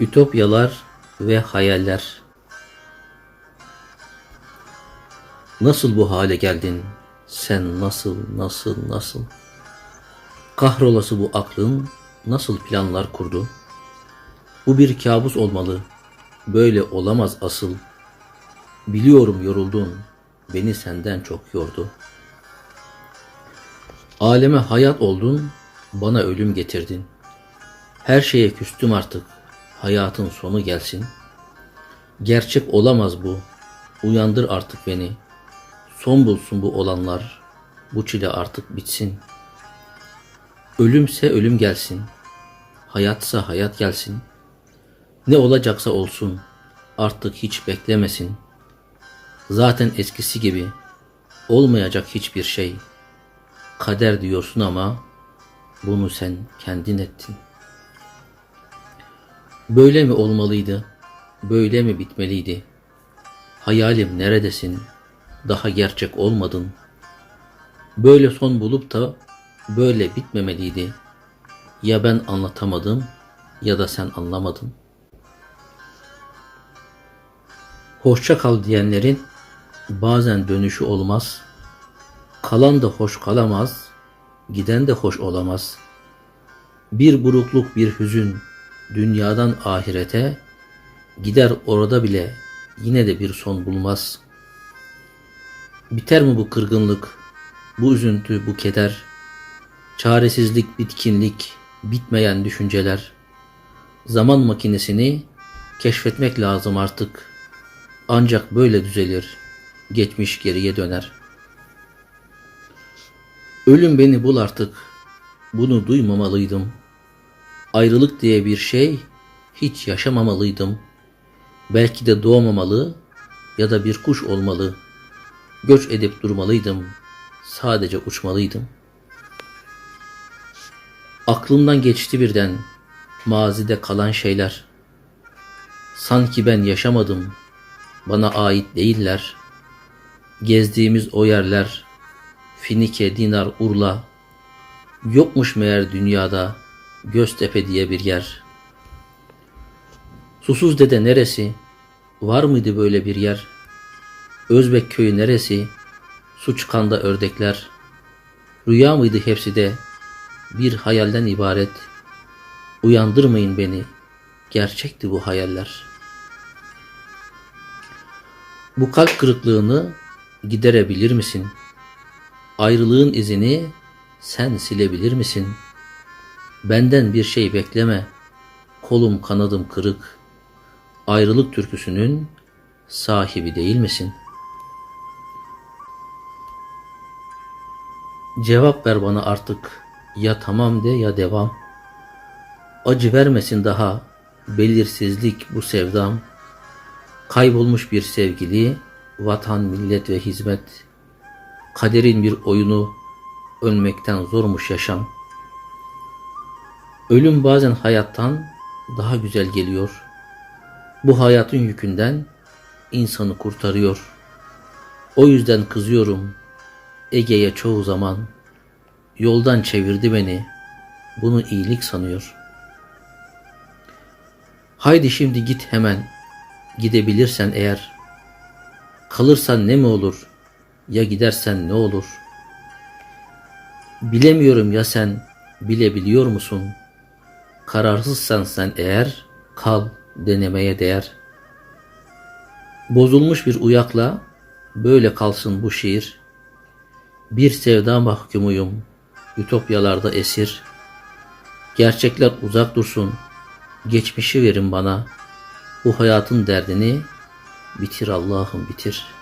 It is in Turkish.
Ütopyalar ve hayaller. Nasıl bu hale geldin? Sen nasıl, nasıl, nasıl? Kahrolası bu aklın nasıl planlar kurdu? Bu bir kabus olmalı. Böyle olamaz asıl. Biliyorum yoruldun. Beni senden çok yordu. Aleme hayat oldun, bana ölüm getirdin. Her şeye küstüm artık. Hayatın sonu gelsin. Gerçek olamaz bu. Uyandır artık beni. Son bulsun bu olanlar. Bu çile artık bitsin. Ölümse ölüm gelsin. Hayatsa hayat gelsin. Ne olacaksa olsun. Artık hiç beklemesin. Zaten eskisi gibi olmayacak hiçbir şey. Kader diyorsun ama bunu sen kendin ettin. Böyle mi olmalıydı? Böyle mi bitmeliydi? Hayalim neredesin? Daha gerçek olmadın. Böyle son bulup da böyle bitmemeliydi. Ya ben anlatamadım ya da sen anlamadın. Hoşça kal diyenlerin bazen dönüşü olmaz. Kalan da hoş kalamaz, giden de hoş olamaz. Bir burukluk bir hüzün dünyadan ahirete gider orada bile yine de bir son bulmaz. Biter mi bu kırgınlık, bu üzüntü, bu keder, çaresizlik, bitkinlik, bitmeyen düşünceler. Zaman makinesini keşfetmek lazım artık. Ancak böyle düzelir. Geçmiş geriye döner. Ölüm beni bul artık. Bunu duymamalıydım. Ayrılık diye bir şey hiç yaşamamalıydım. Belki de doğmamalı ya da bir kuş olmalı. Göç edip durmalıydım. Sadece uçmalıydım. Aklımdan geçti birden mazide kalan şeyler. Sanki ben yaşamadım. Bana ait değiller. Gezdiğimiz o yerler Finike, Dinar, Urla yokmuş meğer dünyada Göztepe diye bir yer. Susuz dede neresi? Var mıydı böyle bir yer? Özbek köyü neresi? Su çıkanda ördekler. Rüya mıydı hepsi de? Bir hayalden ibaret. Uyandırmayın beni. Gerçekti bu hayaller. Bu kalp kırıklığını giderebilir misin? Ayrılığın izini sen silebilir misin? Benden bir şey bekleme. Kolum kanadım kırık. Ayrılık türküsünün sahibi değil misin? Cevap ver bana artık. Ya tamam de ya devam. Acı vermesin daha belirsizlik bu sevdam. Kaybolmuş bir sevgili, vatan, millet ve hizmet. Kaderin bir oyunu, ölmekten zormuş yaşam. Ölüm bazen hayattan daha güzel geliyor. Bu hayatın yükünden insanı kurtarıyor. O yüzden kızıyorum Ege'ye çoğu zaman. Yoldan çevirdi beni. Bunu iyilik sanıyor. Haydi şimdi git hemen. Gidebilirsen eğer. Kalırsan ne mi olur? Ya gidersen ne olur? Bilemiyorum ya sen bilebiliyor musun? Kararsızsan sen eğer kal denemeye değer. Bozulmuş bir uyakla böyle kalsın bu şiir. Bir sevda mahkumuyum, ütopyalarda esir. Gerçekler uzak dursun, geçmişi verin bana. Bu hayatın derdini bitir Allah'ım bitir.''